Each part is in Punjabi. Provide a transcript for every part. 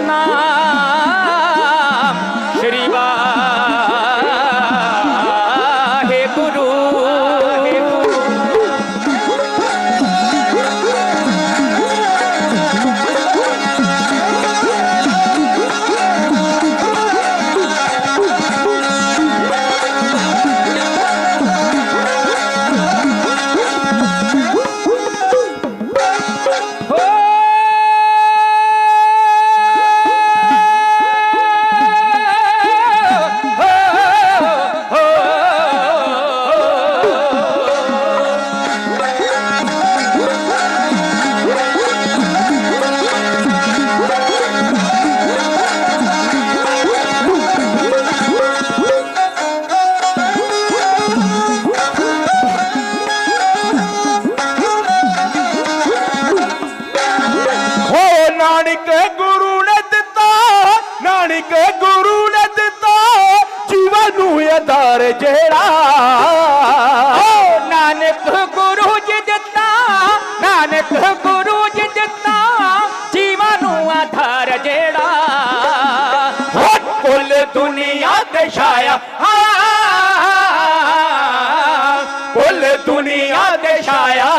না ਨਾਨਕ ਗੁਰੂ ਨੇ ਦਿੱਤਾ, ਜੀਵਨ ਨੂੰ ਆਧਾਰ ਜਿਹੜਾ। ਓ ਨਾਨਕ ਗੁਰੂ ਜੀ ਦਿੱਤਾ, ਨਾਨਕ ਗੁਰੂ ਜੀ ਦਿੱਤਾ, ਜੀਵਨ ਨੂੰ ਆਧਾਰ ਜਿਹੜਾ। ਹੋ ਕੁੱਲ ਦੁਨੀਆ ਤੇ ਛਾਇਆ ਕੁੱਲ ਦੁਨੀਆ ਤੇ ਛਾਇਆ।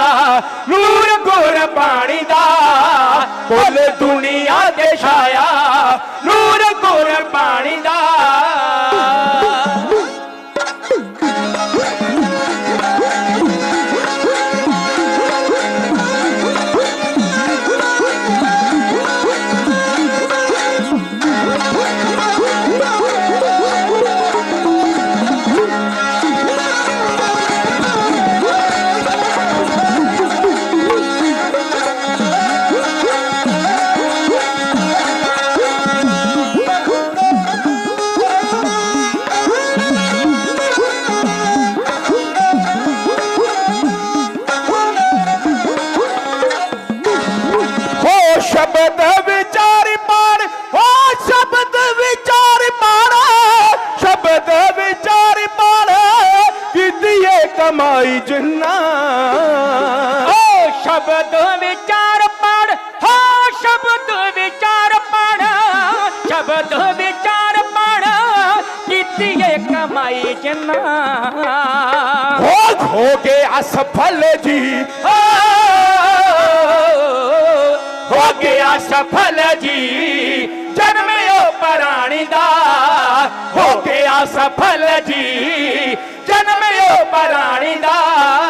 ਗਿਆ ਸਫਲ ਜੀ। ਜਨਮਿਓ ਪ੍ਰਾਣੀ ਦਾ। ਹੋ ਗਿਆ ਸਫਲ ਜੀ। ਜਨਮਿਓ ਪ੍ਰਾਣੀ ਦਾ।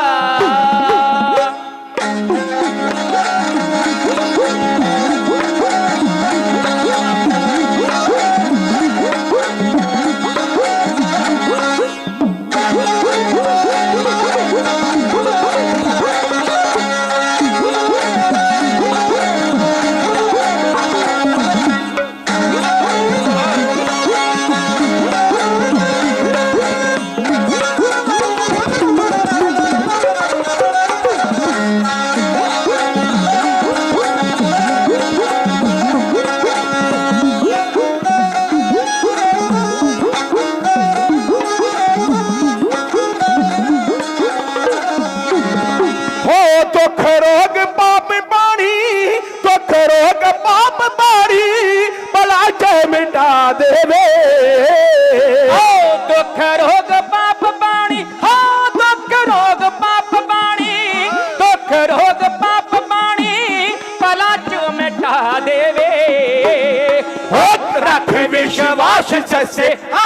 ਵਿਸ਼ਵਾਸ ਸੱਸੇ ਆ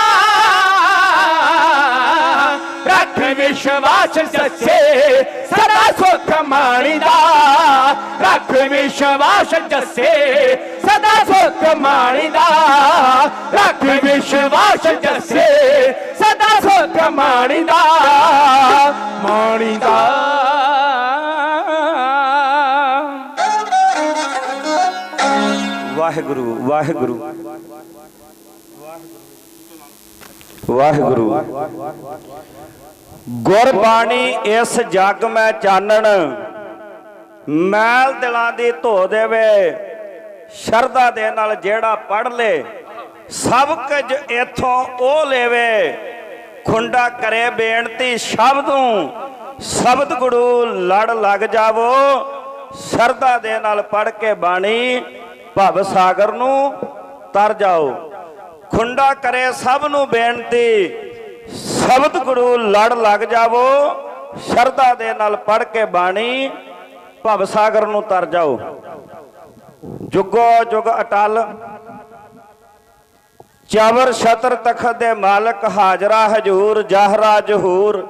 ਰੱਖ ਵਿਸ਼ਵਾਸ ਸੱਸੇ ਸਦਾ ਸੁਖ ਮਾਣੀ ਰੱਖ ਵਿਸ਼ਵਾਸ ਜੱਸੇ ਸਦਾ ਸੁਖ ਮਾਣੀ ਦਾ ਰੱਖ ਵਿਸ਼ਵਾਸ ਜੱਸੇ ਸਦਾ ਸੁਖ ਮਾਣੀ ਦਾ ਮਾਣੀ ਦਾ ਵਾਹਿਗੁਰੂ ਵਾਹਿਗੁਰੂ ਵਾਹਿਗੁਰੂ। ਗੁਰਬਾਣੀ ਇਸ ਜਗ ਮੈਂ ਚਾਨਣ। ਮੈਲ ਦਿਲਾਂ ਦੀ ਧੋ ਦੇਵੇ। ਸ਼ਰਧਾ ਦੇ ਨਾਲ ਜਿਹੜਾ ਪੜ ਲੇ, ਸਭ ਕੁਝ ਇਥੋਂ ਉਹ ਲੈਵੇ। ਖੁੰਡਾ ਕਰੇ ਬੇਨਤੀ ਸ਼ਬਦੋਂ ਸ਼ਬਦ ਗੁਰੂ ਲੜ ਲੱਗ ਜਾਵੋ। ਸ਼ਰਧਾ ਦੇ ਨਾਲ ਪੜ ਕੇ ਬਾਣੀ ਭਵ ਸਾਗਰ ਨੂੰ ਤਰ ਜਾਓ। ਖੁੰਡਾ ਕਰੇ ਸਭ ਨੂੰ ਬੇਨਤੀ, ਸ਼ਬਦ ਗੁਰੂ ਲੜ ਲੱਗ ਜਾਵੋ, ਸ਼ਰਧਾ ਦੇ ਨਾਲ ਪੜ ਕੇ ਬਾਣੀ ਭਵ ਸਾਗਰ ਨੂੰ ਤਰ ਜਾਓ। ਜੁਗੋ ਜੁਗ ਅਟਲ, ਚਾਵਰ ਛਤਰ ਤਖਤ ਦੇ ਮਾਲਕ ਹਾਜ਼ਰਾ ਹਜੂਰ ਜਹਰਾ ਜਹੂਰ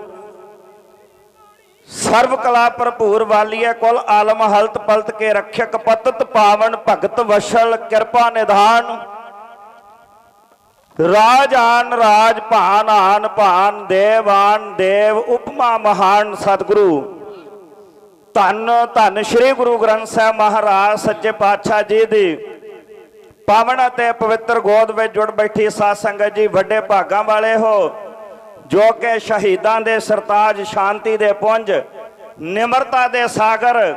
ਸਰਵ ਕਲਾ ਭਰਪੂਰ ਵਾਲੀਏ ਕੁਲ ਆਲਮ ਹਲਤ ਪਲਤ ਕੇ ਰਖਿਅਕ ਪਤਤ ਪਾਵਨ ਭਗਤ ਵਸ਼ਲ, ਕਿਰਪਾ ਨਿਧਾਨ। ਰਾਜ ਆਨ ਰਾਜ ਭਾਨ ਆਨ ਭਾਨ ਦੇਵ ਆਨ ਦੇਵ ਉਪਮਾ ਮਹਾਨ ਸਤਿਗੁਰੂ। ਧੰਨ ਧੰਨ ਸ੍ਰੀ ਗੁਰੂ ਗ੍ਰੰਥ ਸਾਹਿਬ ਮਹਾਰਾਜ ਸੱਚੇ ਪਾਤਸ਼ਾਹ ਜੀ ਦੀ। ਪਾਵਨ ਅਤੇ ਪਵਿੱਤਰ ਗੋਦ ਵਿੱਚ ਜੁੜ ਬੈਠੀ ਸਾਧ ਸੰਗਤ ਜੀ, ਵੱਡੇ ਭਾਗਾਂ ਵਾਲੇ ਹੋ, ਜੋ ਕਿ ਸ਼ਹੀਦਾਂ ਦੇ ਸਰਤਾਜ ਸ਼ਾਂਤੀ ਦੇ ਪੁੰਜ, ਨਿਮਰਤਾ ਦੇ ਸਾਗਰ,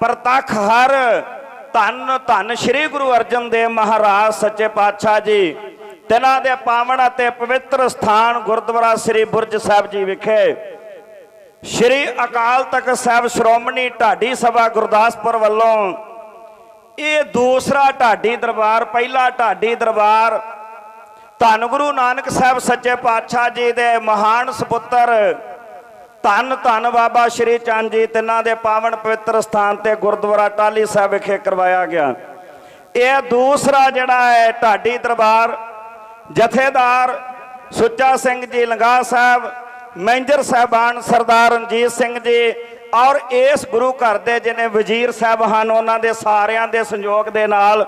ਪ੍ਰਤੱਖ ਹਰ। ਧੰਨ ਧੰਨ ਸ੍ਰੀ ਗੁਰੂ ਅਰਜਨ ਦੇਵ ਮਹਾਰਾਜ ਸੱਚੇ ਪਾਤਸ਼ਾਹ ਜੀ। ਤਿਨਾਂ ਦੇ ਪਾਵਨ ਅਤੇ ਪਵਿੱਤਰ ਸਥਾਨ ਗੁਰਦੁਆਰਾ ਸ੍ਰੀ ਬੁਰਜ ਸਾਹਿਬ ਜੀ ਵਿਖੇ ਸ੍ਰੀ ਅਕਾਲ ਤਖਤ ਸਾਹਿਬ ਸ਼੍ਰੋਮਣੀ ਢਾਡੀ ਸਭਾ ਗੁਰਦਾਸਪੁਰ ਵੱਲੋਂ ਇਹ ਦੂਸਰਾ ਢਾਡੀ ਦਰਬਾਰ, ਪਹਿਲਾ ਢਾਡੀ ਦਰਬਾਰ ਧੰਨ ਗੁਰੂ ਨਾਨਕ ਸਾਹਿਬ ਸੱਚੇ ਪਾਤਸ਼ਾਹ ਜੀ ਦੇ ਮਹਾਨ ਸੁਪੁੱਤਰ ਧੰਨ ਧੰਨ ਬਾਬਾ ਸ਼੍ਰੀ ਚੰਦ ਜੀ, ਤਿੰਨਾਂ ਦੇ ਪਾਵਨ ਪਵਿੱਤਰ ਸਥਾਨ ਤੇ ਗੁਰਦੁਆਰਾ ਟਾਲੀ ਸਾਹਿਬ ਵਿਖੇ ਕਰਵਾਇਆ ਗਿਆ। ਇਹ ਦੂਸਰਾ ਜਿਹੜਾ ਹੈ ਢਾਡੀ ਦਰਬਾਰ ਜਥੇਦਾਰ ਸੁੱਚਾ ਸਿੰਘ ਜੀ ਲੰਗਾ ਸਾਹਿਬ ਮੈਂਜਰ ਸਾਹਿਬਾਨ ਸਰਦਾਰ ਰਣਜੀਤ ਸਿੰਘ ਜੀ, ਔਰ ਇਸ ਗੁਰੂ ਘਰ ਦੇ ਜਿਹਨੇ ਵਜ਼ੀਰ ਸਾਹਿਬ ਹਨ ਉਹਨਾਂ ਦੇ ਸਾਰਿਆਂ ਦੇ ਸੰਯੋਗ ਦੇ ਨਾਲ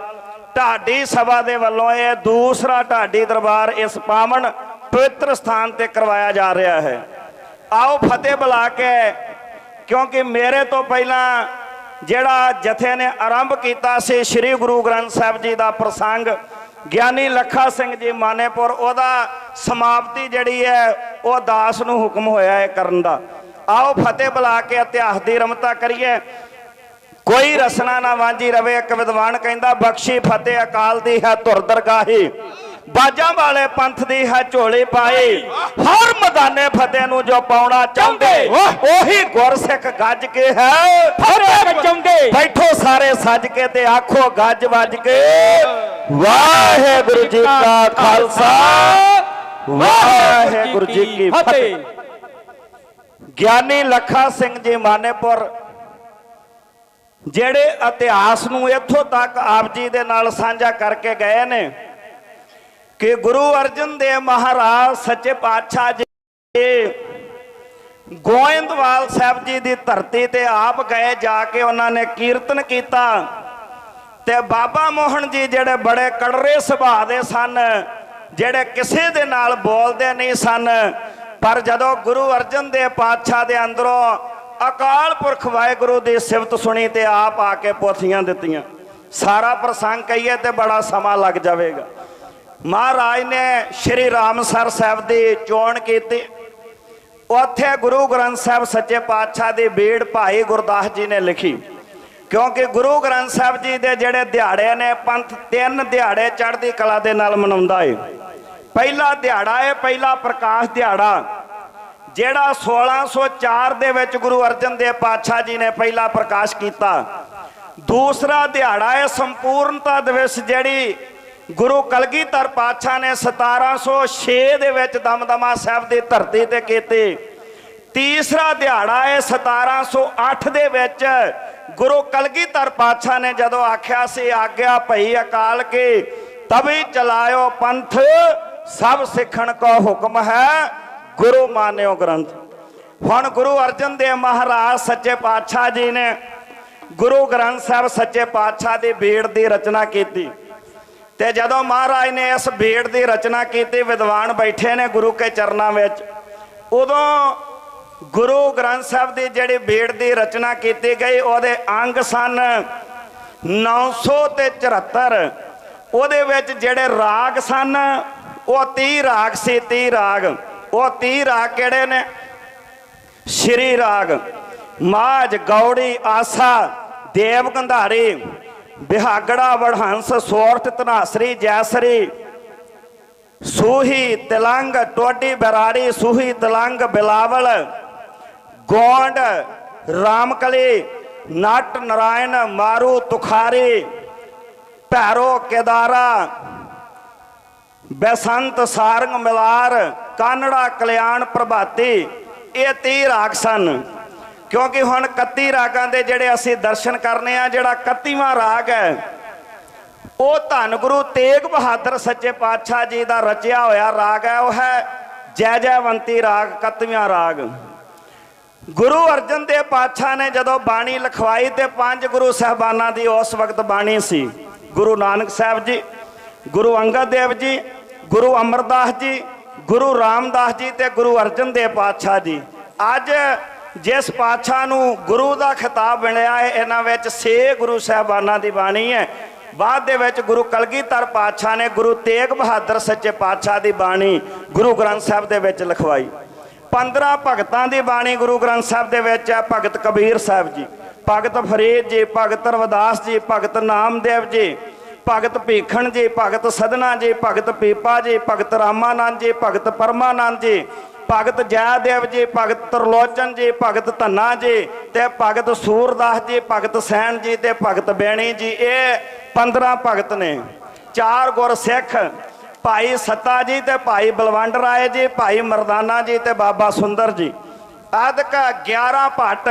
ਢਾਡੀ ਸਭਾ ਦੇ ਵੱਲੋਂ ਇਹ ਦੂਸਰਾ ਢਾਡੀ ਦਰਬਾਰ ਇਸ ਪਾਵਨ ਪਵਿੱਤਰ ਸਥਾਨ ਤੇ ਕਰਵਾਇਆ ਜਾ ਰਿਹਾ ਹੈ। ਆਓ ਫਤਿਹ ਬੁਲਾ ਕੇ, ਕਿਉਂਕਿ ਮੇਰੇ ਤੋਂ ਪਹਿਲਾਂ ਜਿਹੜਾ ਜਥੇ ਨੇ ਆਰੰਭ ਕੀਤਾ ਸੀ, ਸ੍ਰੀ ਗੁਰੂ ਗ੍ਰੰਥ ਸਾਹਿਬ ਜੀ ਦਾ ਪ੍ਰਸੰਗ ਗਿਆਨੀ ਲੱਖਾ ਸਿੰਘ ਜੀ ਮਾਨੇਪੁਰ ਉਹਦਾ ਸਮਾਪਤੀ ਜਿਹੜੀ ਹੈ ਉਹ ਦਾਸ ਨੂੰ ਹੁਕਮ ਹੋਇਆ ਹੈ ਕਰਨ ਦਾ। ਆਓ ਫਤਿਹ ਬੁਲਾ ਕੇ ਇਤਿਹਾਸ ਦੀ ਰਮਤਾ ਕਰੀਏ। ਕੋਈ ਰਸਨਾ ਨਾ ਵਾਂਝੀ ਰਵੇ ਇੱਕ ਵਿਦਵਾਨ ਕਹਿੰਦਾ ਬਖਸ਼ੀ ਫਤਿਹ ਅਕਾਲ ਦੀ ਹੈ ਧੁਰ ਦਰਗਾਹੀ। ਬਾਜਾਂ ਵਾਲੇ ਪੰਥ ਦੀ ਹੈ ਝੋਲੀ ਪਾਈ। ਹਰ ਮੈਦਾਨੇ ਫਤਿਹ ਨੂੰ ਜੋ ਪਾਉਣਾ ਚਾਹੁੰਦੇ ਉਹੀ ਗੁਰਸਿੱਖ ਗੱਜ ਕੇ ਹੈ। ਫਤਿਹ ਚਾਹੁੰਦੇ ਬੈਠੋ ਸਾਰੇ ਸੱਜ ਕੇ ਤੇ ਆਖੋ ਗੱਜ ਵੱਜ ਕੇ। ਵਾਹਿਗੁਰੂ ਜੀ ਕਾ ਖਾਲਸਾ ਵਾਹਿਗੁਰੂ ਜੀ ਕੀ ਫਤਿਹ। ਗਿਆਨੀ ਲੱਖਾ ਸਿੰਘ ਜੀ ਮਾਨੇਪੁਰ ਜਿਹੜੇ ਇਤਿਹਾਸ ਨੂੰ ਇੱਥੋਂ ਤੱਕ ਆਪ ਜੀ ਦੇ ਨਾਲ ਸਾਂਝਾ ਕਰਕੇ ਗਏ ਨੇ ਕਿ ਗੁਰੂ ਅਰਜਨ ਦੇਵ ਮਹਾਰਾਜ ਸੱਚੇ ਪਾਤਸ਼ਾਹ ਜੀ ਗੋਇੰਦਵਾਲ ਸਾਹਿਬ ਜੀ ਦੀ ਧਰਤੀ ਤੇ ਆਪ ਗਏ ਜਾ ਕੇ ਉਹਨਾਂ ਨੇ ਕੀਰਤਨ ਕੀਤਾ। ਤੇ ਬਾਬਾ ਮੋਹਨ ਜੀ ਜਿਹੜੇ ਬੜੇ ਕੜਰੇ ਸੁਭਾਅ ਦੇ ਸਨ, ਜਿਹੜੇ ਕਿਸੇ ਦੇ ਨਾਲ ਬੋਲਦੇ ਨਹੀਂ ਸਨ, ਪਰ ਜਦੋਂ ਗੁਰੂ ਅਰਜਨ ਦੇਵ ਪਾਤਸ਼ਾਹ ਦੇ ਅੰਦਰੋਂ ਅਕਾਲ ਪੁਰਖ ਵਾਹਿਗੁਰੂ ਦੀ ਸਿਫਤ ਸੁਣੀ ਤੇ ਆਪ ਆ ਕੇ ਪੋਥੀਆਂ ਦਿੱਤੀਆਂ। ਸਾਰਾ ਪ੍ਰਸੰਗ ਕਹੀਏ ਤੇ ਬੜਾ ਸਮਾਂ ਲੱਗ ਜਾਵੇਗਾ। ਮਹਾਰਾਜ ਨੇ ਸ਼੍ਰੀ ਰਾਮਸਰ ਸਾਹਿਬ ਦੀ ਚੋਣ ਕੀਤੀ। ਉੱਥੇ ਗੁਰੂ ਗ੍ਰੰਥ ਸਾਹਿਬ ਸੱਚੇ ਪਾਤਸ਼ਾਹ ਦੀ ਬੀੜ ਭਾਈ ਗੁਰਦਾਸ ਜੀ ਨੇ ਲਿਖੀ। ਕਿਉਂਕਿ ਗੁਰੂ ਗ੍ਰੰਥ ਸਾਹਿਬ ਜੀ ਦੇ ਜਿਹੜੇ ਦਿਹਾੜੇ ਨੇ, ਪੰਥ ਤਿੰਨ ਦਿਹਾੜੇ ਚੜ੍ਹਦੀ ਕਲਾ ਦੇ ਨਾਲ ਮਨਾਉਂਦਾ ਏ। ਪਹਿਲਾ ਦਿਹਾੜਾ ਏ, ਪਹਿਲਾ ਪ੍ਰਕਾਸ਼ ਦਿਹਾੜਾ। ਜਿਹੜਾ 1604 ਦੇ ਵਿੱਚ ਗੁਰੂ ਅਰਜਨ ਦੇਵ ਪਾਤਸ਼ਾਹ ਜੀ ਨੇ ਪਹਿਲਾ ਪ੍ਰਕਾਸ਼ ਕੀਤਾ। ਦੂਸਰਾ ਦਿਹਾੜਾ ਏ, ਸੰਪੂਰਨਤਾ ਦਿਵਸ ਜਿਹੜੀ ਗੁਰੂ ਕਲਗੀਧਰ ਪਾਤਸ਼ਾਹ ਨੇ 1706 ਦੇ ਵਿੱਚ ਦਮਦਮਾ ਸਾਹਿਬ ਦੀ ਧਰਤੀ ਤੇ ਕੀਤੀ। ਤੀਸਰਾ ਦਿਹਾੜਾ ਹੈ 1708 ਦੇ ਵਿੱਚ ਗੁਰੂ ਕਲਗੀਧਰ ਪਾਤਸ਼ਾਹ ਨੇ ਜਦੋਂ ਆਖਿਆ ਸੀ, ਆਗਿਆ ਭਈ ਅਕਾਲ ਕੇ ਤਬੀ ਚਲਾਇਓ ਪੰਥ, ਸਭ ਸਿੱਖਣ ਕੋ ਹੁਕਮ ਹੈ, ਗੁਰੂ ਮਾਨਿਓ ਗ੍ਰੰਥ। ਹੁਣ ਗੁਰੂ ਅਰਜਨ ਦੇਵ ਮਹਾਰਾਜ ਸੱਚੇ ਪਾਤਸ਼ਾਹ ਜੀ ਨੇ ਗੁਰੂ ਗ੍ਰੰਥ ਸਾਹਿਬ ਸੱਚੇ ਪਾਤਸ਼ਾਹ ਦੀ ਬੀੜ ਦੀ ਰਚਨਾ ਕੀਤੀ। ਤੇ ਜਦੋਂ ਮਹਾਰਾਜ ਨੇ ਇਸ ਬੀੜ ਦੀ ਰਚਨਾ ਕੀਤੀ, ਵਿਦਵਾਨ ਬੈਠੇ ਨੇ ਗੁਰੂ ਕੇ ਚਰਨਾਂ ਵਿੱਚ। ਉਦੋਂ ਗੁਰੂ ਗ੍ਰੰਥ ਸਾਹਿਬ ਦੀ ਜਿਹੜੀ ਬੀੜ ਦੀ ਰਚਨਾ ਕੀਤੀ ਗਈ, ਉਹਦੇ ਅੰਗ ਸਨ 900 ਤੇ 74 ਉਹਦੇ ਵਿੱਚ ਜਿਹੜੇ ਰਾਗ ਸਨ, ਉਹ 30 ਰਾਗ ਸੀ 30 ਰਾਗ। ਉਹ 30 ਰਾਗ ਕਿਹੜੇ ਨੇ? ਸ਼੍ਰੀ ਰਾਗ। ਮਾਝ, ਗੌੜੀ, ਆਸਾ, ਦੇਵ ਗੰਧਾਰੀ, ਬਿਹਾਗੜਾ, ਵੜਹੰਸ, ਸੋਰਠ ਤਨਾਸਰੀ ਜੈਸਰੀ, ਸੂਹੀ, ਤਿਲੰਗ, ਟੋਡੀ, ਬਰਾੜੀ, ਸੂਹੀ, ਤਿਲੰਗ, ਬਿਲਾਵਲ ਗੋਂਡ, ਰਾਮਕਲੀ, ਨਟ ਨਰਾਇਣ, ਮਾਰੂ ਤੁਖਾਰੀ, ਭੈਰੋ ਕੇਦਾਰਾ, ਬਸੰਤ ਸਾਰੰਗ ਮਿਲਾਰ, ਕਾਨੜਾ ਕਲਿਆਣ ਪ੍ਰਭਾਤੀ, ਇਹ 30 ਰਾਗ ਸਨ। ਕਿਉਂਕਿ ਹੁਣ 31 ਰਾਗਾਂ ਦੇ ਜਿਹੜੇ ਅਸੀਂ ਦਰਸ਼ਨ ਕਰਨੇ ਆ, ਜਿਹੜਾ 31ਵਾਂ ਰਾਗ ਹੈ, ਉਹ ਧੰਨ ਗੁਰੂ ਤੇਗ ਬਹਾਦਰ ਸੱਚੇ ਪਾਤਸ਼ਾਹ ਜੀ ਦਾ ਰਚਿਆ ਹੋਇਆ ਰਾਗ ਹੈ, ਉਹ ਹੈ ਜੈ ਜੈਵੰਤੀ ਰਾਗ 31ਵਾਂ ਰਾਗ। ਗੁਰੂ ਅਰਜਨ ਦੇਵ ਪਾਤਸ਼ਾਹ ਨੇ ਜਦੋਂ ਬਾਣੀ ਲਿਖਵਾਈ ਤੇ ਪੰਜ ਗੁਰੂ ਸਹਿਬਾਨਾਂ ਦੀ ਉਸ ਵਕਤ ਬਾਣੀ ਸੀ, ਗੁਰੂ ਨਾਨਕ ਸਾਹਿਬ ਜੀ, ਗੁਰੂ ਅੰਗਦ ਦੇਵ ਜੀ, ਗੁਰੂ ਅਮਰਦਾਸ ਜੀ, ਗੁਰੂ ਰਾਮਦਾਸ ਜੀ ਤੇ ਗੁਰੂ ਅਰਜਨ ਦੇਵ ਪਾਤਸ਼ਾਹ ਜੀ। ਅੱਜ ਜਿਸ ਪਾਤਸ਼ਾਹ ਨੂੰ ਗੁਰੂ ਦਾ ਖਿਤਾਬ ਮਿਲਿਆ ਹੈ, ਇਹਨਾਂ ਵਿੱਚ 6 ਗੁਰੂ ਸਹਿਬਾਨਾਂ ਦੀ ਬਾਣੀ ਹੈ। ਬਾਅਦ ਦੇ ਵਿੱਚ ਗੁਰੂ ਕਲਗੀਧਰ ਪਾਤਸ਼ਾਹ ਨੇ ਗੁਰੂ ਤੇਗ ਬਹਾਦਰ ਸੱਚੇ ਪਾਤਸ਼ਾਹ ਦੀ ਬਾਣੀ ਗੁਰੂ ਗ੍ਰੰਥ ਸਾਹਿਬ ਦੇ ਵਿੱਚ ਲਿਖਵਾਈ। 15 ਭਗਤਾਂ ਦੀ ਬਾਣੀ ਗੁਰੂ ਗ੍ਰੰਥ ਸਾਹਿਬ ਦੇ ਵਿੱਚ ਹੈ ਭਗਤ ਕਬੀਰ ਸਾਹਿਬ ਜੀ ਭਗਤ ਫਰੀਦ ਜੀ ਭਗਤ ਰਵਿਦਾਸ ਜੀ ਭਗਤ ਨਾਮਦੇਵ ਜੀ ਭਗਤ ਭੀਖਣ ਜੀ ਭਗਤ ਸਦਨਾ ਜੀ ਭਗਤ ਪੀਪਾ ਜੀ ਭਗਤ ਰਾਮਾਨੰਦ ਜੀ ਭਗਤ ਪਰਮਾਨੰਦ ਜੀ ਭਗਤ ਜੈਦੇਵ ਜੀ ਭਗਤ ਤਰਲੋਚਨ ਜੀ ਭਗਤ ਧੰਨਾ ਜੀ ਤੇ ਭਗਤ ਸੂਰਦਾਸ ਜੀ ਭਗਤ ਸੈਣ ਜੀ ਤੇ ਭਗਤ ਬੈਣੀ ਜੀ ਇਹ 15 ਭਗਤ ਨੇ ਚਾਰ ਗੁਰ ਸਿੱਖ ਭਾਈ ਸੱਤਾ ਜੀ ਤੇ ਭਾਈ ਬਲਵੰਡ ਰਾਏ ਜੀ, ਭਾਈ ਮਰਦਾਨਾ ਜੀ ਤੇ ਬਾਬਾ ਸੁੰਦਰ ਜੀ। ਆਦਿਕ 11 ਭੱਟ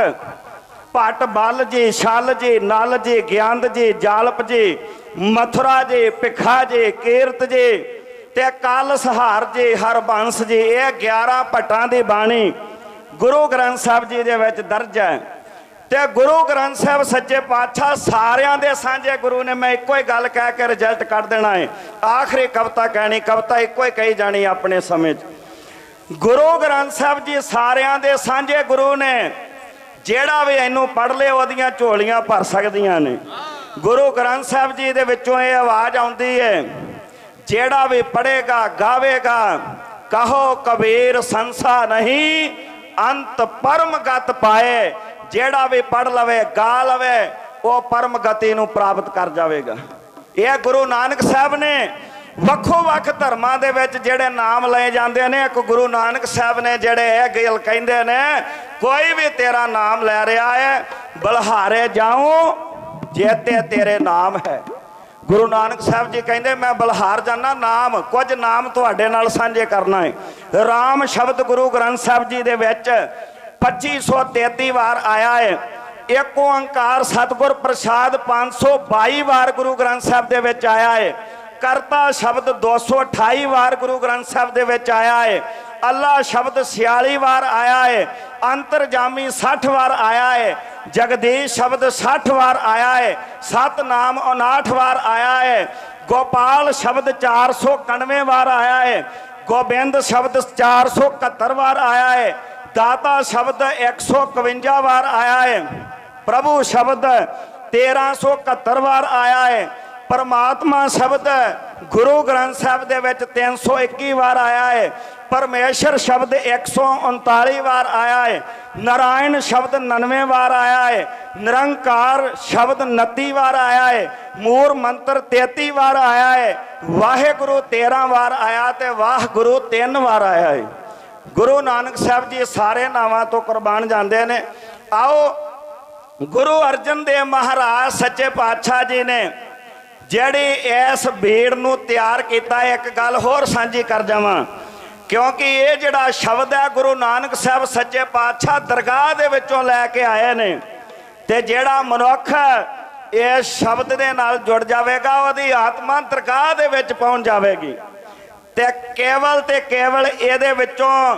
ਭੱਟ ਬਲ ਜੀ, ਛਲ ਜੀ, ਨਲ ਜੀ, ਗਿਆੰਦ ਜੀ, ਜਾਲਪ ਜੀ, ਮਥੁਰਾ ਜੀ, ਭਿਖਾ ਜੀ, ਕੀਰਤ ਜੀ ਤੇ ਕਲ ਸਹਾਰ ਜੀ, ਹਰਬੰਸ ਜੀ। ਇਹ 11 ਭੱਟਾਂ ਦੀ ਬਾਣੀ ਗੁਰੂ ਗ੍ਰੰਥ ਸਾਹਿਬ ਜੀ ਦੇ ਵਿੱਚ ਦਰਜ ਹੈ। ਤੇ ਗੁਰੂ ਗ੍ਰੰਥ ਸਾਹਿਬ ਸੱਚੇ ਪਾਤਸ਼ਾਹ ਸਾਰਿਆਂ ਦੇ ਸਾਂਝੇ ਗੁਰੂ ਨੇ ਮੈਂ ਇੱਕੋ ਹੀ ਗੱਲ ਕਹਿ ਕੇ ਰਿਜ਼ਲਟ ਕੱਢ ਦੇਣਾ ਹੈ ਆਖਰੀ ਕਵਿਤਾ ਕਹਿਣੀ, ਕਵਿਤਾ ਇੱਕੋ ਹੀ ਕਹੀ ਜਾਣੀ ਆਪਣੇ ਸਮੇਂ 'ਚ। ਗੁਰੂ ਗ੍ਰੰਥ ਸਾਹਿਬ ਜੀ ਸਾਰਿਆਂ ਦੇ ਸਾਂਝੇ ਗੁਰੂ ਨੇ। ਜਿਹੜਾ ਵੀ ਇਹਨੂੰ ਪੜ ਲੇ, ਉਹਦੀਆਂ ਝੋਲੀਆਂ ਭਰ ਸਕਦੀਆਂ ਨੇ। ਗੁਰੂ ਗ੍ਰੰਥ ਸਾਹਿਬ ਜੀ ਦੇ ਵਿੱਚੋਂ ਇਹ ਆਵਾਜ਼ ਆਉਂਦੀ ਹੈ ਜਿਹੜਾ ਵੀ ਪੜੇਗਾ ਗਾਵੇਗਾ, ਕਹੋ ਕਬੀਰ ਸੰਸਾ ਨਹੀਂ, ਅੰਤ ਪਰਮਗਤ ਪਾਏ ਜਿਹੜਾ ਵੀ ਪੜ ਲਵੇ, ਗਾ ਲਵੇ, ਉਹ ਪਰਮ ਗਤੀ ਨੂੰ ਪ੍ਰਾਪਤ ਕਰ ਜਾਵੇਗਾ। ਇਹ ਗੁਰੂ ਨਾਨਕ ਸਾਹਿਬ ਨੇ ਵੱਖੋ ਵੱਖ ਧਰਮਾਂ ਦੇ ਵਿੱਚ ਜਿਹੜੇ ਨਾਮ ਲਏ ਜਾਂਦੇ ਨੇ, ਇੱਕ ਗੁਰੂ ਨਾਨਕ ਸਾਹਿਬ ਨੇ ਜਿਹੜੇ ਇਹ ਗੱਲ ਕਹਿੰਦੇ ਨੇ, ਕੋਈ ਵੀ ਤੇਰਾ ਨਾਮ ਲੈ ਰਿਹਾ ਹੈ, ਬਲਹਾਰੇ ਜਾਉ ਜੇਤੇ ਤੇਰੇ ਨਾਮ ਹੈ। ਗੁਰੂ ਨਾਨਕ ਸਾਹਿਬ ਜੀ ਕਹਿੰਦੇ, ਮੈਂ ਬਲਹਾਰ ਜਾਣਾ ਨਾਮ, ਕੁਝ ਨਾਮ ਤੁਹਾਡੇ ਨਾਲ ਸਾਂਝੇ ਕਰਨਾ ਹੈ। RAM ਸ਼ਬਦ ਗੁਰੂ ਗ੍ਰੰਥ ਸਾਹਿਬ ਜੀ ਦੇ ਵਿੱਚ 2533 ਵਾਰ ਆਇਆ ਹੈ। ਇੱਕ ਓੰਕਾਰ ਸਤਿਗੁਰ ਪ੍ਰਸਾਦ 522 ਵਾਰ ਗੁਰੂ ਗ੍ਰੰਥ ਸਾਹਿਬ ਦੇ ਵਿੱਚ ਆਇਆ ਹੈ। ਕਰਤਾ ਸ਼ਬਦ 228 ਵਾਰ ਗੁਰੂ ਗ੍ਰੰਥ ਸਾਹਿਬ ਦੇ ਵਿੱਚ ਆਇਆ ਹੈ। ਅੱਲਾ ਸ਼ਬਦ 46 ਵਾਰ ਆਇਆ ਹੈ। ਅੰਤਰਜਾਮੀ 60 ਵਾਰ ਆਇਆ ਹੈ। ਜਗਦੀਸ਼ ਸ਼ਬਦ 60 ਵਾਰ ਆਇਆ ਹੈ। ਸਤਨਾਮ 59 ਵਾਰ ਆਇਆ ਹੈ। ਗੋਪਾਲ ਸ਼ਬਦ 491 ਵਾਰ ਆਇਆ ਹੈ। ਗੋਬਿੰਦ ਸ਼ਬਦ 471 ਵਾਰ ਆਇਆ ਹੈ। ਦਾਤਾ ਸ਼ਬਦ 151 ਵਾਰ ਆਇਆ ਹੈ, ਪ੍ਰਭੂ ਸ਼ਬਦ 1371 ਵਾਰ ਆਇਆ ਹੈ, ਪਰਮਾਤਮਾ ਸ਼ਬਦ ਗੁਰੂ ਗ੍ਰੰਥ ਸਾਹਿਬ ਦੇ ਵਿੱਚ 321 ਵਾਰ ਆਇਆ ਹੈ, ਪਰਮੇਸ਼ਰ ਸ਼ਬਦ 139 ਵਾਰ ਆਇਆ ਹੈ, ਨਾਰਾਇਣ ਸ਼ਬਦ 99 ਵਾਰ ਆਇਆ ਹੈ, ਨਿਰੰਕਾਰ ਸ਼ਬਦ 29 ਵਾਰ ਆਇਆ ਹੈ, ਮੂਰ ਮੰਤਰ 33 ਵਾਰ ਆਇਆ ਹੈ, ਵਾਹਿਗੁਰੂ 13 ਵਾਰ ਆਇਆ ਤੇ ਵਾਹਿਗੁਰੂ 3 ਵਾਰ ਆਇਆ ਹੈ। ਗੁਰੂ ਨਾਨਕ ਸਾਹਿਬ ਜੀ ਸਾਰੇ ਨਾਵਾਂ ਤੋਂ ਕੁਰਬਾਨ ਜਾਂਦੇ ਨੇ। ਆਓ, ਗੁਰੂ ਅਰਜਨ ਦੇਵ ਮਹਾਰਾਜ, ਸੱਚੇ ਪਾਤਸ਼ਾਹ ਜੀ ਨੇ ਜਿਹੜੀ ਇਸ ਭੀੜ ਨੂੰ ਤਿਆਰ ਕੀਤਾ, ਇੱਕ ਗੱਲ ਹੋਰ ਸਾਂਝੀ ਕਰ ਜਾਵਾਂ। ਕਿਉਂਕਿ ਇਹ ਜਿਹੜਾ ਸ਼ਬਦ ਹੈ, ਗੁਰੂ ਨਾਨਕ ਸਾਹਿਬ ਸੱਚੇ ਪਾਤਸ਼ਾਹ ਦਰਗਾਹ ਦੇ ਵਿੱਚੋਂ ਲੈ ਕੇ ਆਏ ਨੇ। ਤੇ ਜਿਹੜਾ ਮਨੁੱਖ ਇਸ ਸ਼ਬਦ ਦੇ ਨਾਲ ਜੁੜ ਜਾਵੇਗਾ, ਉਹਦੀ ਆਤਮਾ ਦਰਗਾਹ ਦੇ ਵਿੱਚ ਪਹੁੰਚ ਜਾਵੇਗੀ। ਤੇ ਕੇਵਲ ਤੇ ਕੇਵਲ ਇਹਦੇ ਵਿੱਚੋਂ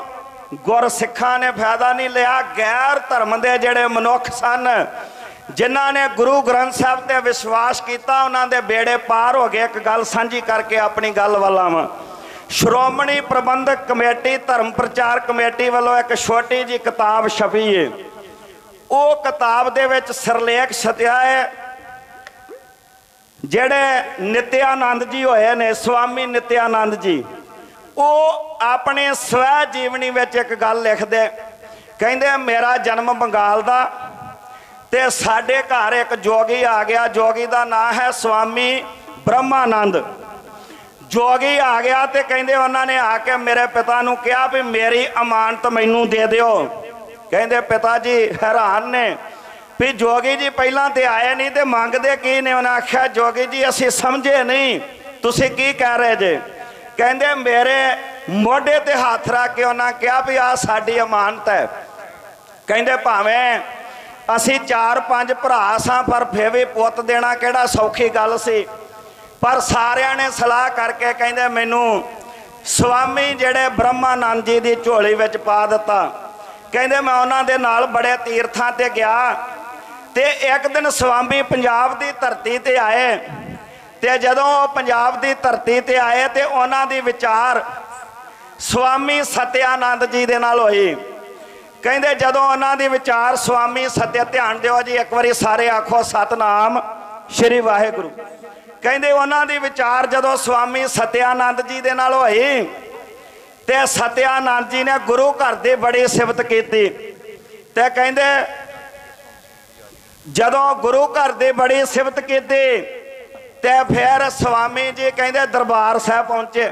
ਗੁਰਸਿੱਖਾਂ ਨੇ ਫਾਇਦਾ ਨਹੀਂ ਲਿਆ, ਗੈਰ ਧਰਮ ਦੇ ਜਿਹੜੇ ਮਨੁੱਖ ਸਨ, ਜਿਨ੍ਹਾਂ ਨੇ ਗੁਰੂ ਗ੍ਰੰਥ ਸਾਹਿਬ ਤੇ ਵਿਸ਼ਵਾਸ ਕੀਤਾ, ਉਹਨਾਂ ਦੇ ਬੇੜੇ ਪਾਰ ਹੋ ਗਏ। ਇੱਕ ਗੱਲ ਸਾਂਝੀ ਕਰਕੇ ਆਪਣੀ ਗੱਲ ਵੱਲ ਆਵਾਂ। ਸ਼੍ਰੋਮਣੀ ਪ੍ਰਬੰਧਕ ਕਮੇਟੀ, ਧਰਮ ਪ੍ਰਚਾਰ ਕਮੇਟੀ ਵੱਲੋਂ ਇੱਕ ਛੋਟੀ ਜੀ ਕਿਤਾਬ ਛਪੀ ਏ। ਉਹ ਕਿਤਾਬ ਦੇ ਵਿੱਚ ਸਿਰਲੇਖ ਛਤਿਆ ਹੈ ਜਿਹੜੇ ਨਿਤਿਆਨੰਦ ਜੀ ਹੋਏ ਨੇ, ਸਵਾਮੀ ਨਿਤਿਆਨੰਦ ਜੀ, ਉਹ ਆਪਣੇ ਸਵੈ ਜੀਵਨੀ ਵਿੱਚ ਇੱਕ ਗੱਲ ਲਿਖਦੇ, ਕਹਿੰਦੇ, ਮੇਰਾ ਜਨਮ ਬੰਗਾਲ ਦਾ ਤੇ ਸਾਡੇ ਘਰ ਇੱਕ ਜੋਗੀ ਆ ਗਿਆ, ਜੋਗੀ ਦਾ ਨਾਂ ਹੈ ਸਵਾਮੀ ਬ੍ਰਹਮਾਨੰਦ। ਜੋਗੀ ਆ ਗਿਆ ਤੇ ਕਹਿੰਦੇ ਉਹਨਾਂ ਨੇ ਆ ਕੇ ਮੇਰੇ ਪਿਤਾ ਨੂੰ ਕਿਹਾ ਵੀ ਮੇਰੀ ਅਮਾਨਤ ਮੈਨੂੰ ਦੇ ਦਿਓ। ਕਹਿੰਦੇ, ਪਿਤਾ ਜੀ ਹੈਰਾਨ ਨੇ ਵੀ ਜੋਗੀ ਜੀ ਪਹਿਲਾਂ ਤੇ ਆਏ ਨਹੀਂ ਤੇ ਮੰਗਦੇ ਕੀ ਨੇ? ਉਹਨਾਂ ਆਖਿਆ, ਜੋਗੀ ਜੀ, ਅਸੀਂ ਸਮਝੇ ਨਹੀਂ। ਤੁਸੀਂ ਕੀ ਕਹਿ ਰਹੇ ਜੇ? ਕਹਿੰਦੇ, ਮੇਰੇ ਮੋਢੇ ਤੇ ਹੱਥ ਰੱਖ ਕੇ ਉਹਨਾਂ ਕਿਹਾ ਵੀ ਆ ਸਾਡੀ ਅਮਾਨਤ ਹੈ। ਕਹਿੰਦੇ, ਭਾਵੇਂ ਅਸੀਂ ਚਾਰ ਪੰਜ ਭਰਾ ਸਾਂ, ਪਰ ਫੇਰ ਵੀ ਪੁੱਤ ਦੇਣਾ ਕਿਹੜਾ ਸੌਖੀ ਗੱਲ ਸੀ? ਪਰ ਸਾਰਿਆਂ ਨੇ ਸਲਾਹ ਕਰਕੇ ਕਹਿੰਦੇ, ਮੈਨੂੰ ਸਵਾਮੀ ਜਿਹੜੇ ਬ੍ਰਹਮਾਨੰਦ ਜੀ ਦੀ ਝੋਲੀ ਵਿੱਚ ਪਾ ਦਿੱਤਾ। ਕਹਿੰਦੇ, ਮੈਂ ਉਹਨਾਂ ਦੇ ਨਾਲ ਬੜੇ ਤੀਰਥਾਂ ਤੇ ਗਿਆ। ਤੇ ਇੱਕ ਦਿਨ ਸਵਾਮੀ ਪੰਜਾਬ ਦੀ ਧਰਤੀ ਤੇ ਆਏ ਤੇ ਜਦੋਂ ਉਹ ਪੰਜਾਬ ਦੀ ਧਰਤੀ ਤੇ ਆਏ ਤੇ ਉਹਨਾਂ ਦੀ ਵਿਚਾਰ ਸਵਾਮੀ ਸਤਿਆਨੰਦ ਜੀ ਦੇ ਨਾਲ ਹੋਈ। ਕਹਿੰਦੇ ਜਦੋਂ ਉਹਨਾਂ ਦੀ ਵਿਚਾਰ ਸਵਾਮੀ ਸਤਿਆ ਧਿਆਨ ਦਿਓ ਜੀ, ਇੱਕ ਵਾਰੀ ਸਾਰੇ ਆਖੋ ਸਤਨਾਮ ਸ੍ਰੀ ਵਾਹਿਗੁਰੂ। ਕਹਿੰਦੇ ਉਹਨਾਂ ਦੀ ਵਿਚਾਰ ਜਦੋਂ ਸਵਾਮੀ ਸਤਿਆਨੰਦ ਜੀ ਦੇ ਨਾਲ ਹੋਈ ਤੇ ਸਤਿਆਨੰਦ ਜੀ ਨੇ ਗੁਰੂ ਘਰ ਦੀ ਬੜੀ ਸਿਫਤ ਕੀਤੀ ਤੇ ਕਹਿੰਦੇ ਜਦੋਂ ਗੁਰੂ ਘਰ ਦੀ ਬੜੀ ਸਿਫਤ ਕੀਤੀ, ਤੇ ਫਿਰ ਸਵਾਮੀ ਜੀ ਕਹਿੰਦੇ ਦਰਬਾਰ ਸਾਹਿਬ ਪਹੁੰਚੇ।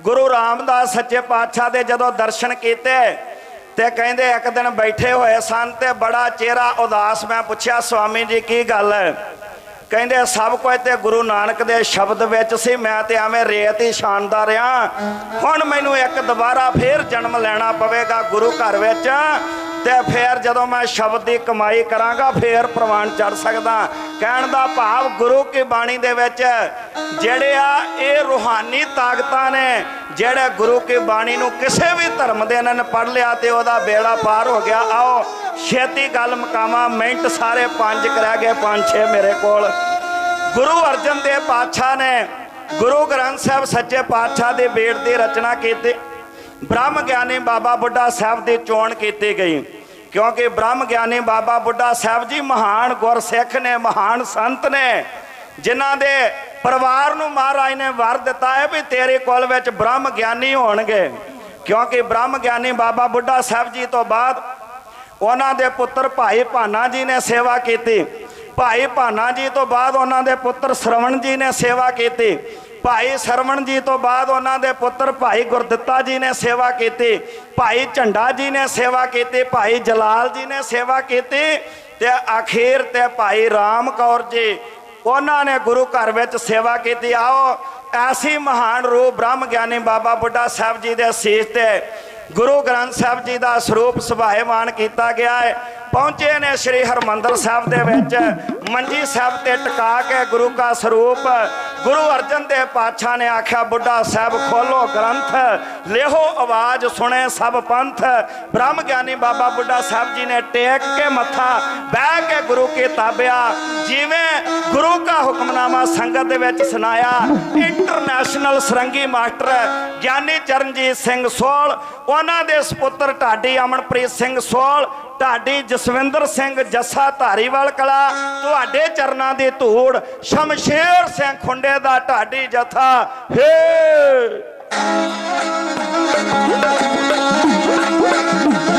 ਗੁਰੂ ਰਾਮਦਾਸ ਸੱਚੇ ਪਾਤਸ਼ਾਹ ਦੇ ਜਦੋਂ ਦਰਸ਼ਨ ਕੀਤੇ, ਤੇ ਕਹਿੰਦੇ ਇੱਕ ਦਿਨ ਬੈਠੇ ਹੋਏ ਸਨ ਤੇ ਬੜਾ ਚਿਹਰਾ ਉਦਾਸ ਮੈਂ ਪੁੱਛਿਆ, ਸਵਾਮੀ ਜੀ, ਕੀ ਗੱਲ ਹੈ? ਕਹਿੰਦੇ ਸਭ ਕੁਝ ਤੇ ਗੁਰੂ ਨਾਨਕ ਦੇ ਸ਼ਬਦ ਵਿੱਚ ਸੀ, ਮੈਂ ਤੇ ਐਵੇਂ ਰੇਤ ਹੀ ਸ਼ਾਨਦਾਰ ਰਿਹਾ ਹੁਣ ਮੈਨੂੰ ਇੱਕ ਦੁਬਾਰਾ ਫੇਰ ਜਨਮ ਲੈਣਾ ਪਵੇਗਾ ਗੁਰੂ ਘਰ ਵਿੱਚ ਤੇ ਫੇਰ ਜਦੋਂ ਮੈਂ ਸ਼ਬਦ ਦੀ ਕਮਾਈ ਕਰਾਂਗਾ, ਫੇਰ ਪ੍ਰਵਾਨ ਚੜ ਸਕਦਾ। ਕਹਿਣ ਦਾ ਭਾਵ ਗੁਰੂ ਕੀ ਬਾਣੀ ਦੇ ਵਿੱਚ, ਜਿਹੜੇ ਆ, ਇਹ ਰੂਹਾਨੀ ਤਾਕਤਾਂ ਨੇ, ਜਿਹੜੇ ਗੁਰੂ ਕੀ ਬਾਣੀ ਨੂੰ ਕਿਸੇ ਵੀ ਧਰਮ ਦੇ ਇਹਨਾਂ ਨੇ ਪੜ ਲਿਆ ਤੇ ਉਹਦਾ ਬੇੜਾ ਪਾਰ ਹੋ ਗਿਆ, ਆਓ ਛੇਤੀ ਗੱਲ ਮਕਾਵਾਂ, ਮਿੰਟ ਸਾਰੇ ਪੰਜ ਕੁ ਰਹਿ ਗਏ, ਪੰਜ ਛੇ ਮੇਰੇ ਕੋਲ। ਗੁਰੂ ਅਰਜਨ ਦੇਵ ਪਾਤਸ਼ਾਹ ਨੇ ਗੁਰੂ ਗ੍ਰੰਥ ਸਾਹਿਬ ਸੱਚੇ ਪਾਤਸ਼ਾਹ ਦੇ ਬੇੜ ਦੀ ਰਚਨਾ ਕੀਤੀ। ਬ੍ਰਹਮ ਗਿਆਨੀ ਬਾਬਾ ਬੁੱਢਾ ਸਾਹਿਬ ਦੀ ਚੋਣ ਕੀਤੀ ਗਈ। ਕਿਉਂਕਿ ਬ੍ਰਹਮ ਗਿਆਨੀ ਬਾਬਾ ਬੁੱਢਾ ਸਾਹਿਬ ਜੀ ਮਹਾਨ ਗੁਰਸਿੱਖ ਨੇ, ਮਹਾਨ ਸੰਤ ਨੇ, ਜਿਨ੍ਹਾਂ ਦੇ ਪਰਿਵਾਰ ਨੂੰ ਮਹਾਰਾਜ ਨੇ ਵਰ ਦਿੱਤਾ ਹੈ ਵੀ ਤੇਰੇ ਕੋਲ ਵਿੱਚ ਬ੍ਰਹਮ ਗਿਆਨੀ ਹੋਣਗੇ। ਕਿਉਂਕਿ ਬ੍ਰਹਮ ਗਿਆਨੀ ਬਾਬਾ ਬੁੱਢਾ ਸਾਹਿਬ ਜੀ ਤੋਂ ਬਾਅਦ ਉਹਨਾਂ ਦੇ ਪੁੱਤਰ ਭਾਈ ਭਾਨਾ ਜੀ ਨੇ ਸੇਵਾ ਕੀਤੀ। ਭਾਈ ਭਾਨਾ ਜੀ ਤੋਂ ਬਾਅਦ ਉਹਨਾਂ ਦੇ ਪੁੱਤਰ ਸ਼ਰਵਣ ਜੀ ਨੇ ਸੇਵਾ ਕੀਤੀ। ਭਾਈ ਸ਼ਰਵਣ ਜੀ ਤੋਂ ਬਾਅਦ ਉਹਨਾਂ ਦੇ ਪੁੱਤਰ ਭਾਈ ਗੁਰਦਿੱਤਾ ਜੀ ਨੇ ਸੇਵਾ ਕੀਤੀ। ਭਾਈ ਝੰਡਾ ਜੀ ਨੇ ਸੇਵਾ ਕੀਤੀ। ਭਾਈ ਜਲਾਲ ਜੀ ਨੇ ਸੇਵਾ ਕੀਤੀ ਤੇ ਅਖੀਰ ਤੇ ਭਾਈ ਰਾਮ ਕੌਰ ਜੀ, ਉਹਨਾਂ ਨੇ ਗੁਰੂ ਘਰ ਵਿੱਚ ਸੇਵਾ ਕੀਤੀ। ਆਓ, ਐਸੀ ਮਹਾਨ ਰੂਪ ਬ੍ਰਹਮ ਗਿਆਨੀ ਬਾਬਾ ਬੁੱਢਾ ਸਾਹਿਬ ਜੀ ਦੇ ਅਸੀਸ ਤੇ ਗੁਰੂ ਗ੍ਰੰਥ ਸਾਹਿਬ ਜੀ ਦਾ ਸਰੂਪ ਸੁਭਾਏਮਾਨ ਕੀਤਾ ਗਿਆ ਹੈ। ਪਹੁੰਚੇ ਨੇ ਸ੍ਰੀ ਹਰਮੰਦਰ ਸਾਹਿਬ ਦੇ ਵਿੱਚ। ਮੰਜੀ ਸਾਹਿਬ ਤੇ ਟਿਕਾ ਕੇ ਗੁਰੂ ਦਾ ਸਰੂਪ ਗੁਰੂ ਅਰਜਨ ਦੇਵ ਪਾਤਸ਼ਾਹ ਨੇ ਆਖਿਆ, ਬੁੱਢਾ ਸਾਹਿਬ ਖੋਲੋ ਗ੍ਰੰਥ ਲਿਹੋ ਆਵਾਜ਼, ਸੁਣੇ ਸਭ ਪੰਥ। ਬ੍ਰਹਮ ਗਿਆਨੀ ਬਾਬਾ ਬੁੱਢਾ ਸਾਹਿਬ ਜੀ ਨੇ ਟੇਕ ਕੇ ਮੱਥਾ, ਬਹਿ ਕੇ ਗੁਰੂ ਕੇ ਤਾਬਿਆ। ਜਿਵੇਂ ਗੁਰੂ ਦਾ ਹੁਕਮਨਾਮਾ ਸੰਗਤ ਦੇ ਵਿੱਚ ਸੁਣਾਇਆ, ਇੰਟਰਨੈਸ਼ਨਲ ਸਰੰਗੀ ਮਾਸਟਰ ਗਿਆਨੀ ਚਰਨਜੀਤ ਸਿੰਘ ਸੋਲ, ਉਹਨਾਂ ਦੇ ਸੁਪੁੱਤਰ ਢਾਡੀ ਅਮਨਪ੍ਰੀਤ ਸਿੰਘ ਸੋਲ ਢਾਡੀ ਜਸਵਿੰਦਰ ਸਿੰਘ ਜੱਸਾ ਧਾਰੀਵਾਲ ਕਲਾ, ਤੁਹਾਡੇ ਚਰਨਾਂ ਦੀ ਧੂੜ, ਸ਼ਮਸ਼ੇਰ ਸਿੰਘ ਖੁੰਡੇ ਦਾ ਢਾਡੀ ਜਥਾ, ਹੇ! ਦਸਾਂ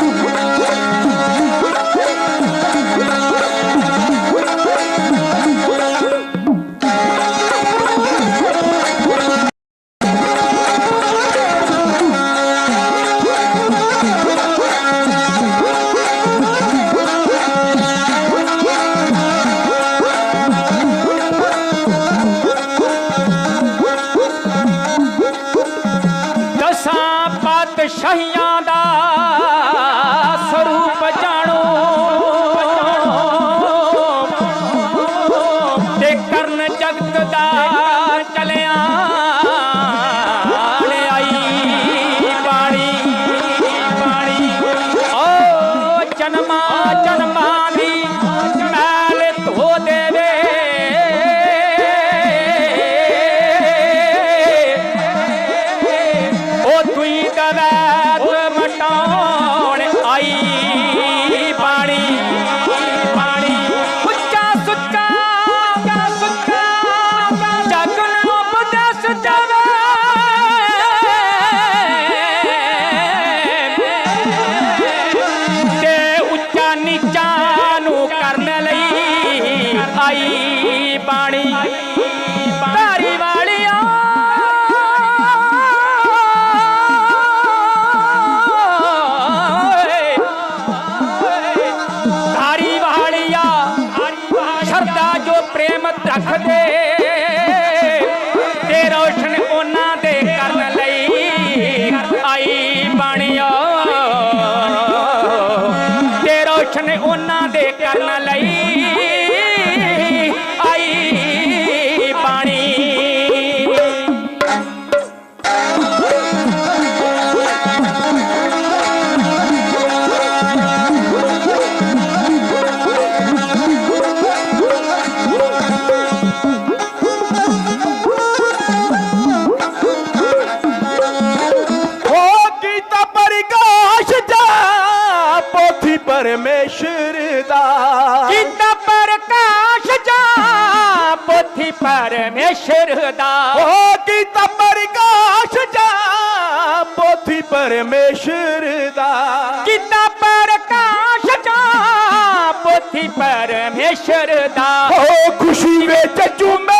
ਖੁਸ਼ੀ ਵਿੱਚ ਝੂਮੇ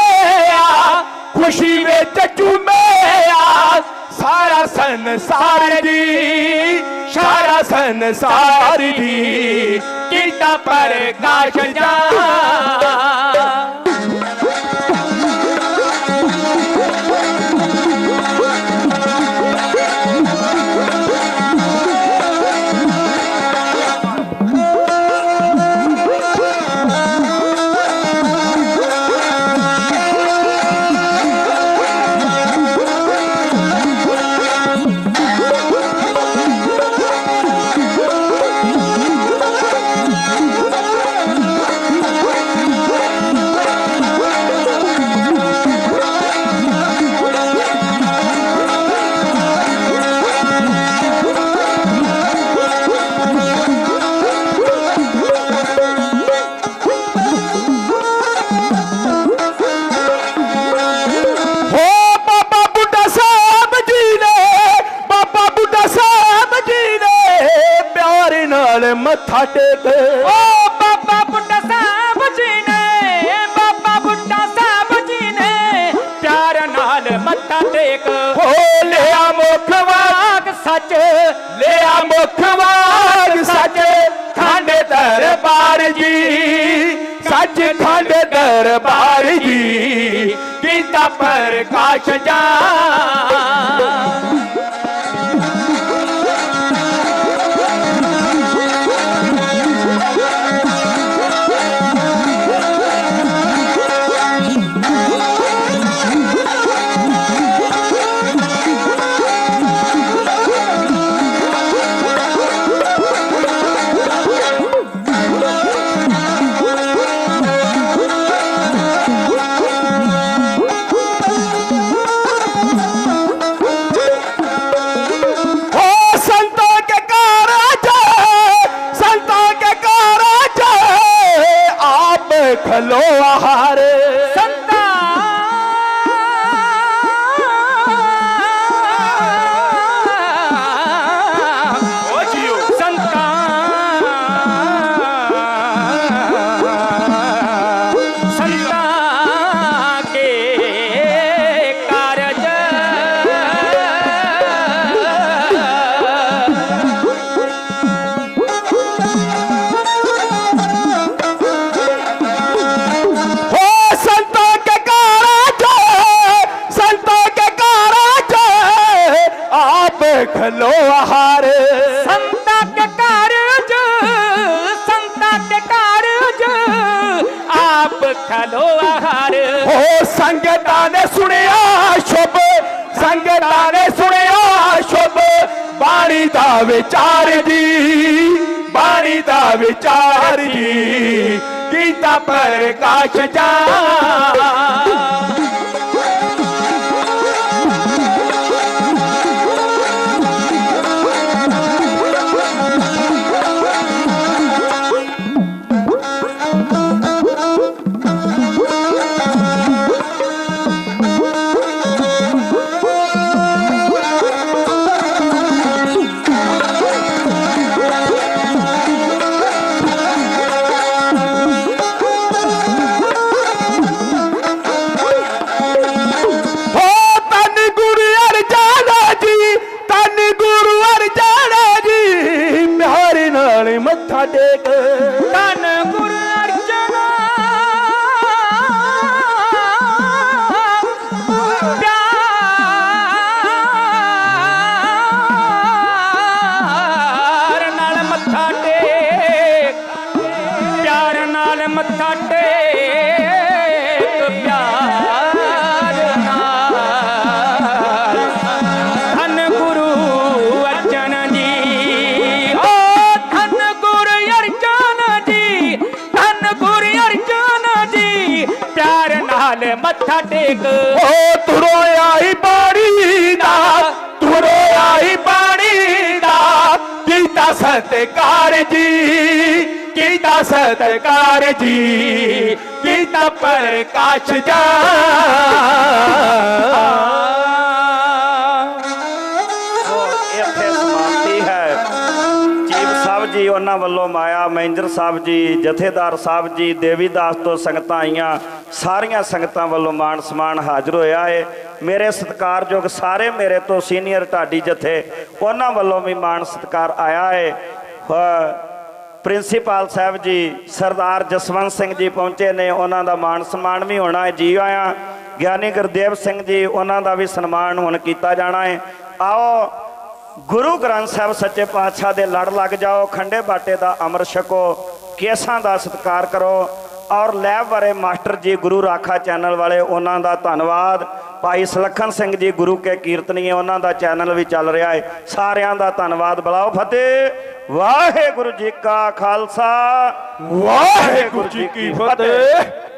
ਖੁਸ਼ੀ ਵਿੱਚ ਝੂਮਿਆ। ਸਾਰਾ ਸੰਸਾਰ ਜੀ ਸਾਰਾ ਸੰਸਾਰ ਜੀ ਕੀਤਾ ਪ੍ਰਕਾਸ਼ ਜਾ ਨਾਲ ਮੱਥਾ ਟੇਕ। ਓ ਬਾਬਾ ਬੁੱਢਾ ਸਾਹਿਬ ਜੀ ਨੇ ਬਾਬਾ ਬੁੱਢਾ ਸਾਹਿਬ ਜੀ ਨੇ ਪਿਆਰ ਨਾਲ ਮੱਥਾ ਟੇਕ। ਹੋ ਲਿਆ ਮੁਖ ਵਾਕ ਸੱਚ ਲਿਆ ਮੁਖ ਵਾਗ ਸੱਚ। ਖੰਡ ਦਰਬਾਰ ਜੀ ਸੱਚ ਖੰਡ ਦਰਬਾਰ ਜੀ ਕੀਤਾ ਪ੍ਰਕਾਸ਼ ਜਾ ਆਪ ਖਲੋ ਆਹਾਰ। ਹੋ ਸੰਗਤਾਂ ਨੇ ਸੁਣਿਆ ਸ਼ੁਭ, ਸੰਗਤਾਂ ਨੇ ਸੁਣਿਆ ਸ਼ੁਭ। ਬਾਣੀ ਦਾ ਵਿਚਾਰ ਜੀ, ਬਾਣੀ ਦਾ ਵਿਚਾਰ ਜੀ। ਕੀਤਾ ਪ੍ਰਕਾਸ਼ ਜਾ ਮੱਥਾ ਟੇਕ। ਧੰਨ ਓ ਤੁਰੋ ਆਈ ਦਾ ਤੁਰੋ ਆਈ ਬਾਣੀ ਦਾ। ਕੀਤਾ ਸਤਕਾਰ ਜੀ ਕੀਤਾ ਸਤਕਾਰ ਜੀ ਕੀਤਾ ਪ੍ਰਕਾਸ਼ ਜਾ ਜੀ, ਉਹਨਾਂ ਵੱਲੋਂ ਮਾਇਆ ਮਹਿੰਦਰ ਸਾਹਿਬ ਜੀ, ਜਥੇਦਾਰ ਸਾਹਿਬ ਜੀ, ਦੇਵੀਦਾਸ ਤੋਂ ਸੰਗਤਾਂ ਆਈਆਂ। ਸਾਰੀਆਂ ਸੰਗਤਾਂ ਵੱਲੋਂ ਮਾਣ ਸਮਾਨ ਹਾਜ਼ਰ ਹੋਇਆ ਏ। ਮੇਰੇ ਸਤਿਕਾਰਯੋਗ ਸਾਰੇ ਮੇਰੇ ਤੋਂ ਸੀਨੀਅਰ ਢਾਡੀ ਜਥੇ, ਉਹਨਾਂ ਵੱਲੋਂ ਵੀ ਮਾਣ ਸਤਿਕਾਰ ਆਇਆ ਏ। ਹ- ਪ੍ਰਿੰਸੀਪਲ ਸਾਹਿਬ ਜੀ, ਸਰਦਾਰ ਜਸਵੰਤ ਸਿੰਘ ਜੀ ਪਹੁੰਚੇ ਨੇ। ਉਹਨਾਂ ਦਾ ਮਾਣ ਸਨਮਾਨ ਵੀ ਹੋਣਾ ਹੈ ਜੀ ਆਇਆਂ। ਗਿਆਨੀ ਗੁਰਦੇਵ ਸਿੰਘ ਜੀ, ਉਹਨਾਂ ਦਾ ਵੀ ਸਨਮਾਨ ਹੁਣ ਕੀਤਾ ਜਾਣਾ ਹੈ ਆਓ ਗੁਰੂ ਗ੍ਰੰਥ ਸਾਹਿਬ ਸੱਚੇ ਪਾਤਸ਼ਾਹ ਦੇ ਲੜ ਲੱਗ ਜਾਓ ਖੰਡੇ ਬਾਟੇ ਦਾ ਅੰਮ੍ਰਿਤ ਛਕੋ ਕੇਸਾਂ ਦਾ ਸਤਿਕਾਰ ਕਰੋ ਔਰ ਲੈਬ ਬਾਰੇ ਮਾਸਟਰ ਜੀ ਗੁਰੂ ਰਾਖਾ ਚੈਨਲ ਵਾਲੇ ਉਹਨਾਂ ਦਾ ਧੰਨਵਾਦ। ਭਾਈ ਸੁਲੱਖਣ ਸਿੰਘ ਜੀ ਗੁਰੂ ਕੇ ਕੀਰਤਨੀਏ ਉਹਨਾਂ ਦਾ ਚੈਨਲ ਵੀ ਚੱਲ ਰਿਹਾ ਹੈ ਸਾਰਿਆਂ ਦਾ ਧੰਨਵਾਦ। ਬੁਲਾਓ ਫਤਿਹ। ਵਾਹਿਗੁਰੂ ਜੀ ਕਾ ਖਾਲਸਾ। ਵਾਹਿਗੁਰੂ ਜੀ ਕੀ ਫਤਿਹ।